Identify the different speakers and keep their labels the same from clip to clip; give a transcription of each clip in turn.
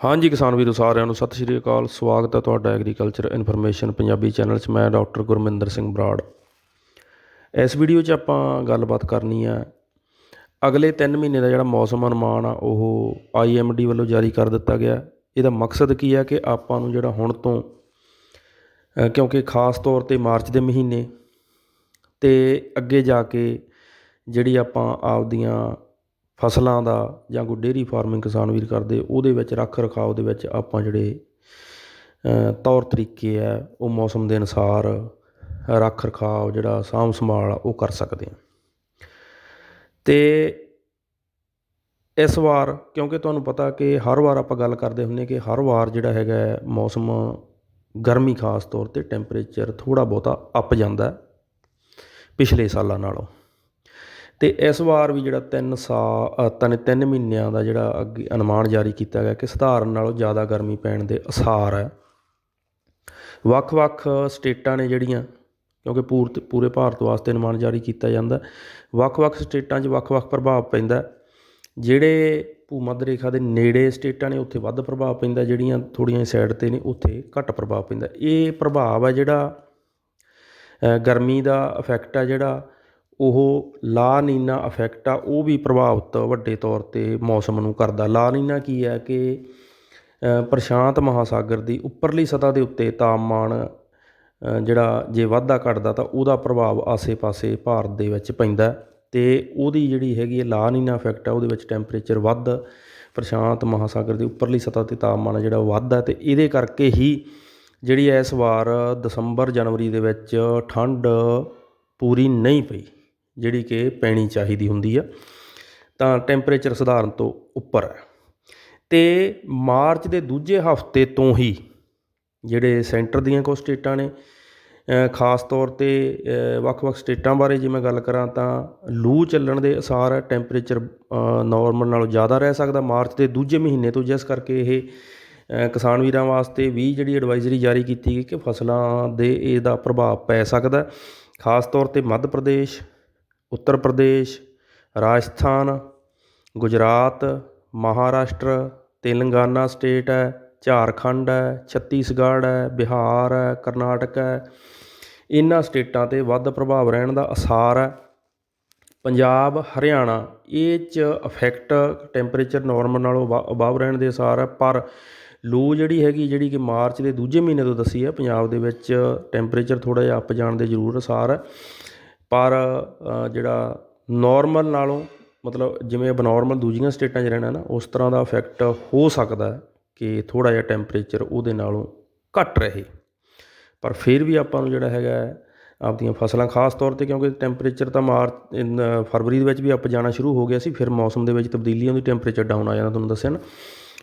Speaker 1: ਹਾਂਜੀ ਕਿਸਾਨ ਵੀਰੋ, ਸਾਰਿਆਂ ਨੂੰ ਸਤਿ ਸ਼੍ਰੀ ਅਕਾਲ। ਸਵਾਗਤ ਹੈ ਤੁਹਾਡਾ ਐਗਰੀਕਲਚਰ ਇਨਫੋਰਮੇਸ਼ਨ ਪੰਜਾਬੀ ਚੈਨਲ 'ਚ। ਮੈਂ ਡਾਕਟਰ ਗੁਰਮਿੰਦਰ ਸਿੰਘ ਬਰਾੜ। ਇਸ ਵੀਡੀਓ 'ਚ ਆਪਾਂ ਗੱਲਬਾਤ ਕਰਨੀ ਹੈ, ਅਗਲੇ 3 ਮਹੀਨੇ ਦਾ ਜਿਹੜਾ ਮੌਸਮ ਅਨੁਮਾਨ ਆ, ਉਹ ਆਈਐਮਡੀ ਵੱਲੋਂ ਜਾਰੀ ਕਰ ਦਿੱਤਾ ਗਿਆ। ਇਹਦਾ ਮਕਸਦ ਕੀ ਹੈ ਕਿ ਆਪਾਂ ਨੂੰ ਜਿਹੜਾ ਹੁਣ ਤੋਂ ਕਿਉਂਕਿ ਖਾਸ ਤੌਰ ਤੇ ਮਾਰਚ ਦੇ ਮਹੀਨੇ ਤੇ ਅੱਗੇ ਜਾ ਕੇ ਜਿਹੜੀ ਆਪਾਂ ਆਪਦੀਆਂ ਫਸਲਾਂ ਦਾ ਜਾਂ ਕੋਈ ਡੇਅਰੀ ਫਾਰਮਿੰਗ ਕਿਸਾਨ ਵੀਰ ਕਰਦੇ, ਉਹਦੇ ਵਿੱਚ ਰੱਖ ਰਖਾਵ ਦੇ ਵਿੱਚ ਆਪਾਂ ਜਿਹੜੇ ਤੌਰ ਤਰੀਕੇ ਆ, ਉਹ ਮੌਸਮ ਦੇ ਅਨੁਸਾਰ ਰੱਖ ਰਖਾਵ ਜਿਹੜਾ ਸਾਂਭ ਸੰਭਾਲ ਉਹ ਕਰ ਸਕਦੇ ਆ। ਤੇ ਇਸ ਵਾਰ, ਕਿਉਂਕਿ ਤੁਹਾਨੂੰ ਪਤਾ ਕਿ ਹਰ ਵਾਰ ਆਪਾਂ ਗੱਲ ਕਰਦੇ ਹੁੰਦੇ ਕਿ ਹਰ ਵਾਰ ਜਿਹੜਾ ਹੈਗਾ ਮੌਸਮ ਗਰਮੀ ਖਾਸ ਤੌਰ ਤੇ ਟੈਂਪਰੇਚਰ ਥੋੜਾ ਬਹੁਤਾ ਅੱਪ ਜਾਂਦਾ ਪਿਛਲੇ ਸਾਲਾਂ ਨਾਲੋਂ। ਅਤੇ ਇਸ ਵਾਰ ਵੀ ਜਿਹੜਾ 3 ਸਾਲ ਤਿੰਨ ਤਿੰਨ ਮਹੀਨਿਆਂ ਦਾ ਜਿਹੜਾ ਅੱਗੇ ਅਨੁਮਾਨ ਜਾਰੀ ਕੀਤਾ ਗਿਆ ਕਿ ਸਧਾਰਨ ਨਾਲੋਂ ਜ਼ਿਆਦਾ ਗਰਮੀ ਪੈਣ ਦੇ ਅਸਾਰ ਹੈ। ਵੱਖ-ਵੱਖ ਸਟੇਟਾਂ ਨੇ ਜਿਹੜੀਆਂ, ਕਿਉਂਕਿ ਪੂਰਤ, ਪੂਰੇ ਭਾਰਤ ਵਾਸਤੇ ਅਨੁਮਾਨ ਜਾਰੀ ਕੀਤਾ ਜਾਂਦਾ, ਵੱਖ-ਵੱਖ ਸਟੇਟਾਂ 'ਚ ਵੱਖ-ਵੱਖ ਪ੍ਰਭਾਵ ਪੈਂਦਾ ਜਿਹੜੇ ਭੂਮੱਧ ਰੇਖਾ ਦੇ ਨੇੜੇ ਸਟੇਟਾਂ ਨੇ, ਉੱਥੇ ਵੱਧ ਪ੍ਰਭਾਵ ਪੈਂਦਾ, ਜਿਹੜੀਆਂ ਥੋੜੀਆਂ ਸਾਈਡ ਤੇ ਨੇ, ਉੱਥੇ ਘੱਟ ਪ੍ਰਭਾਵ ਪੈਂਦਾ। ਇਹ ਪ੍ਰਭਾਵ ਹੈ ਜਿਹੜਾ ਗਰਮੀ ਦਾ ਇਫੈਕਟ ਆ ਜਿਹੜਾ ਉਹ ਲਾ ਨੀਨਾ ਇਫੈਕਟ ਆ, ਉਹ ਵੀ ਪ੍ਰਭਾਵਿਤ ਵੱਡੇ ਤੌਰ ਤੇ ਮੌਸਮ ਨੂੰ ਕਰਦਾ। ਲਾ ਨੀਨਾ ਕੀ ਹੈ ਕਿ ਪ੍ਰਸ਼ਾਂਤ ਮਹਾਸਾਗਰ ਦੀ ਉੱਪਰਲੀ ਸਤ੍ਹਾ ਦੇ ਉੱਤੇ ਤਾਪਮਾਨ ਜਿਹੜਾ ਜੇ ਵਾਧਾ ਘਟਦਾ ਤਾਂ ਉਹਦਾ ਪ੍ਰਭਾਵ ਆਸੇ-ਪਾਸੇ ਭਾਰਤ ਦੇ ਵਿੱਚ ਪੈਂਦਾ ਤੇ ਉਹਦੀ ਜਿਹੜੀ ਹੈਗੀ ਹੈ ਲਾ ਨੀਨਾ ਇਫੈਕਟ ਆ, ਉਹਦੇ ਵਿੱਚ ਟੈਂਪਰੇਚਰ ਵੱਧ, ਪ੍ਰਸ਼ਾਂਤ ਮਹਾਸਾਗਰ ਦੀ ਉੱਪਰਲੀ ਸਤ੍ਹਾ ਤੇ ਤਾਪਮਾਨ ਆ ਜਿਹੜਾ ਵੱਧਦਾ ਤੇ ਇਹਦੇ ਕਰਕੇ ਹੀ ਜਿਹੜੀ ਇਸ ਵਾਰ ਦਸੰਬਰ ਜਨਵਰੀ ਦੇ ਵਿੱਚ ਠੰਡ ਪੂਰੀ ਨਹੀਂ ਪਈ। ਜਿਹੜੀ ਕਿ ਪੈਣੀ ਚਾਹੀਦੀ ਹੁੰਦੀ ਆ, ਤਾਂ ਟੈਂਪਰੇਚਰ ਸਧਾਰਨ ਤੋਂ ਉੱਪਰ ਹੈ। ਅਤੇ ਮਾਰਚ ਦੇ ਦੂਜੇ ਹਫ਼ਤੇ ਤੋਂ ਹੀ ਜਿਹੜੇ ਸੈਂਟਰ ਦੀਆਂ ਕੁਝ ਸਟੇਟਾਂ ਨੇ ਖਾਸ ਤੌਰ ਤੇ ਵੱਖ-ਵੱਖ ਸਟੇਟਾਂ ਬਾਰੇ ਜੇ ਮੈਂ ਗੱਲ ਕਰਾਂ ਤਾਂ ਲੂ ਚੱਲਣ ਦੇ ਅਸਾਰ ਹੈ ਟੈਂਪਰੇਚਰ ਨਾਰਮਲ ਨਾਲੋਂ ਜ਼ਿਆਦਾ ਰਹਿ ਸਕਦਾ। ਮਾਰਚ ਦੇ ਦੂਜੇ ਮਹੀਨੇ ਤੋਂ ਜਿਸ ਕਰਕੇ ਇਹ ਕਿਸਾਨ ਵੀਰਾਂ ਵਾਸਤੇ ਵੀ ਜਿਹੜੀ ਐਡਵਾਈਜ਼ਰੀ ਜਾਰੀ ਕੀਤੀ ਗਈ ਕਿ ਫਸਲਾਂ ਦੇ ਇਹਦਾ ਪ੍ਰਭਾਵ ਪੈ ਸਕਦਾ। ਖਾਸ ਤੌਰ ਤੇ ਮੱਧ ਪ੍ਰਦੇਸ਼ ਉੱਤਰ ਪ੍ਰਦੇਸ਼, ਰਾਜਸਥਾਨ, ਗੁਜਰਾਤ, ਮਹਾਰਾਸ਼ਟਰ, ਤੇਲੰਗਾਨਾ ਸਟੇਟ ਹੈ, ਝਾਰਖੰਡ ਹੈ, ਛੱਤੀਸਗੜ੍ਹ ਹੈ, ਬਿਹਾਰ ਹੈ, ਕਰਨਾਟਕ ਹੈ। ਇਹਨਾਂ ਸਟੇਟਾਂ ਤੇ ਵੱਧ ਪ੍ਰਭਾਵ ਰਹਿਣ ਦਾ ਅਸਾਰ ਹੈ। ਪੰਜਾਬ, ਹਰਿਆਣਾ, ਇਹ 'ਚ ਇਫੈਕਟ ਟੈਂਪਰੇਚਰ ਨਾਰਮਲ ਨਾਲੋਂ ਅਬਾਵ ਰਹਿਣ ਦੇ ਅਸਾਰ ਹੈ, ਪਰ ਲੂ ਜਿਹੜੀ ਹੈਗੀ, ਜਿਹੜੀ ਕਿ ਮਾਰਚ ਦੇ ਦੂਜੇ ਮਹੀਨੇ ਤੋਂ ਦੱਸੀ ਹੈ, ਪੰਜਾਬ ਦੇ ਵਿੱਚ ਟੈਂਪਰੇਚਰ ਥੋੜਾ ਜਿਹਾ ਅੱਪ ਜਾਣ ਦੇ ਜ਼ਰੂਰ ਅਸਾਰ ਹੈ। ਪਰ ਜਿਹੜਾ ਨੋਰਮਲ ਨਾਲੋਂ, ਮਤਲਬ ਜਿਵੇਂ ਅਬਨੋਰਮਲ ਦੂਜੀਆਂ ਸਟੇਟਾਂ 'ਚ ਰਹਿਣਾ ਨਾ, ਉਸ ਤਰ੍ਹਾਂ ਦਾ ਇਫੈਕਟ ਹੋ ਸਕਦਾ ਕਿ ਥੋੜ੍ਹਾ ਜਿਹਾ ਟੈਂਪਰੇਚਰ ਉਹਦੇ ਨਾਲੋਂ ਘੱਟ ਰਹੇ। ਪਰ ਫਿਰ ਵੀ ਆਪਾਂ ਨੂੰ ਜਿਹੜਾ ਹੈਗਾ ਆਪਦੀਆਂ ਫਸਲਾਂ ਖਾਸ ਤੌਰ ਤੇ ਕਿਉਂਕਿ ਟੈਂਪਰੇਚਰ ਤਾਂ ਮਾਰਚ ਫਰਵਰੀ ਦੇ ਵਿੱਚ ਵੀ ਅੱਪ ਜਾਣਾ ਸ਼ੁਰੂ ਹੋ ਗਿਆ ਸੀ, ਫਿਰ ਮੌਸਮ ਦੇ ਵਿੱਚ ਤਬਦੀਲੀ ਆਉਂਦੀ ਟੈਂਪਰੇਚਰ ਡਾਊਨ ਆ ਜਾਂਦਾ, ਤੁਹਾਨੂੰ ਦੱਸਿਆ ਨਾ।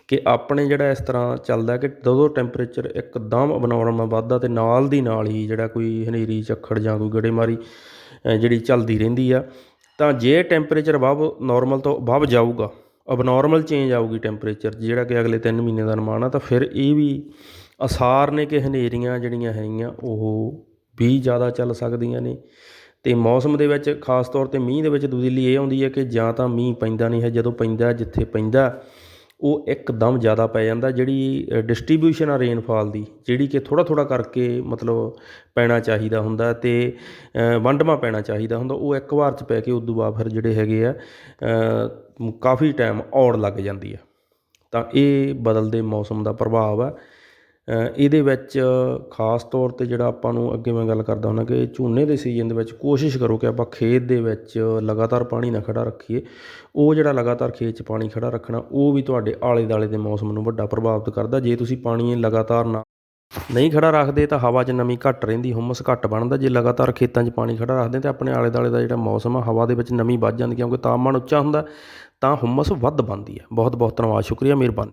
Speaker 1: ਕਿ ਆਪਣੇ ਜਿਹੜਾ ਇਸ ਤਰ੍ਹਾਂ ਚੱਲਦਾ ਕਿ ਜਦੋਂ ਟੈਂਪਰੇਚਰ ਇੱਕਦਮ ਅਬਨੋਰਮਲ ਵੱਧਦਾ ਤੇ ਨਾਲ ਦੀ ਨਾਲ ਹੀ ਜਿਹੜਾ ਕੋਈ ਹਨੇਰੀ, ਝੱਖੜ ਜਾਂ ਕੋਈ ਗੜੇਮਾਰੀ ਜਿਹੜੀ ਚੱਲਦੀ ਰਹਿੰਦੀ ਆ, ਤਾਂ ਜੇ ਟੈਂਪਰੇਚਰ ਅਬਵ ਨਾਰਮਲ ਤੋਂ ਅਬਵ ਜਾਊਗਾ ਅਬਨੋਰਮਲ ਚੇਂਜ ਆਊਗੀ ਟੈਂਪਰੇਚਰ ਜਿਹੜਾ ਕਿ ਅਗਲੇ 3 ਮਹੀਨੇ ਦਾ ਅਨੁਮਾਨ ਆ, ਤਾਂ ਫਿਰ ਇਹ ਵੀ ਅਸਾਰ ਨੇ ਕਿ ਹਨੇਰੀਆਂ ਜਿਹੜੀਆਂ ਹੈਗੀਆਂ, ਉਹ ਵੀ ਜ਼ਿਆਦਾ ਚੱਲ ਸਕਦੀਆਂ ਨੇ। ਤੇ ਮੌਸਮ ਦੇ ਵਿੱਚ, ਖਾਸ ਤੌਰ ਤੇ ਮੀਂਹ ਦੇ ਵਿੱਚ, ਤਬਦੀਲੀ ਇਹ ਆਉਂਦੀ ਹੈ ਕਿ ਜਾਂ ਤਾਂ ਮੀਂਹ ਪੈਂਦਾ ਨਹੀਂ ਹੈ, ਜਦੋਂ ਪੈਂਦਾ ਜਿੱਥੇ ਪੈਂਦਾ ਉਹ ਇੱਕਦਮ ਜ਼ਿਆਦਾ ਪੈ ਜਾਂਦਾ, ਜਿਹੜੀ ਡਿਸਟ੍ਰੀਬਿਊਸ਼ਨ ਆ ਰੇਨਫਾਲ ਦੀ, ਜਿਹੜੀ ਕਿ ਥੋੜ੍ਹਾ ਥੋੜ੍ਹਾ ਕਰਕੇ ਮਤਲਬ ਪੈਣਾ ਚਾਹੀਦਾ ਹੁੰਦਾ ਅਤੇ ਵੰਡਵਾਂ ਪੈਣਾ ਚਾਹੀਦਾ ਹੁੰਦਾ, ਉਹ ਇੱਕ ਵਾਰ ਚ ਪੈ ਕੇ ਉਦੋਂ ਬਾਅਦ ਫਿਰ ਜਿਹੜੇ ਹੈਗੇ ਆ ਕਾਫੀ ਟਾਈਮ ਔੜ ਲੱਗ ਜਾਂਦੀ ਆ। ਤਾਂ ਇਹ ਬਦਲਦੇ ਮੌਸਮ ਦਾ ਪ੍ਰਭਾਵ ਹੈ ਇਹਦੇ ਵਿੱਚ ਖਾਸ ਤੌਰ ਤੇ ਜਿਹੜਾ ਆਪਾਂ ਨੂੰ ਅੱਗੇ ਮੈਂ ਗੱਲ ਕਰਦਾ ਹੁੰਦਾ ਕਿ ਝੋਨੇ ਦੇ ਸੀਜ਼ਨ ਦੇ ਵਿੱਚ ਕੋਸ਼ਿਸ਼ ਕਰੋ ਕਿ ਆਪਾਂ ਖੇਤ ਦੇ ਵਿੱਚ ਲਗਾਤਾਰ ਪਾਣੀ ਨਾ ਖੜਾ ਰੱਖੀਏ। ਉਹ ਜਿਹੜਾ ਲਗਾਤਾਰ ਖੇਤ 'ਚ ਪਾਣੀ ਖੜਾ ਰੱਖਣਾ, ਉਹ ਵੀ ਤੁਹਾਡੇ ਆਲੇ ਦਾਲੇ ਦੇ ਮੌਸਮ ਨੂੰ ਵੱਡਾ ਪ੍ਰਭਾਵਿਤ ਕਰਦਾ। ਜੇ ਤੁਸੀਂ ਪਾਣੀ ਲਗਾਤਾਰ ਨਾ ਨਹੀਂ ਖੜਾ ਰੱਖਦੇ ਤਾਂ ਹਵਾ 'ਚ ਨਮੀ ਘੱਟ ਰਹਿੰਦੀ, ਹੁਮਸ ਘੱਟ ਬਣਦਾ। ਜੇ ਲਗਾਤਾਰ ਖੇਤਾਂ 'ਚ ਪਾਣੀ ਖੜਾ ਰੱਖਦੇ ਤਾਂ ਆਪਣੇ ਆਲੇ ਦਾਲੇ ਦਾ ਜਿਹੜਾ ਮੌਸਮ ਆ, ਹਵਾ ਦੇ ਵਿੱਚ ਨਮੀ ਵੱਧ ਜਾਂਦੀ ਕਿਉਂਕਿ ਤਾਪਮਾਨ ਉੱਚਾ ਹੁੰਦਾ ਤਾਂ ਹੁਮਸ ਵੱਧ ਬਣਦੀ ਹੈ ਬਹੁਤ ਬਹੁਤ ਧੰਨਵਾਦ, ਸ਼ੁਕਰੀਆ, ਮਿਹਰਬਾਨੀ।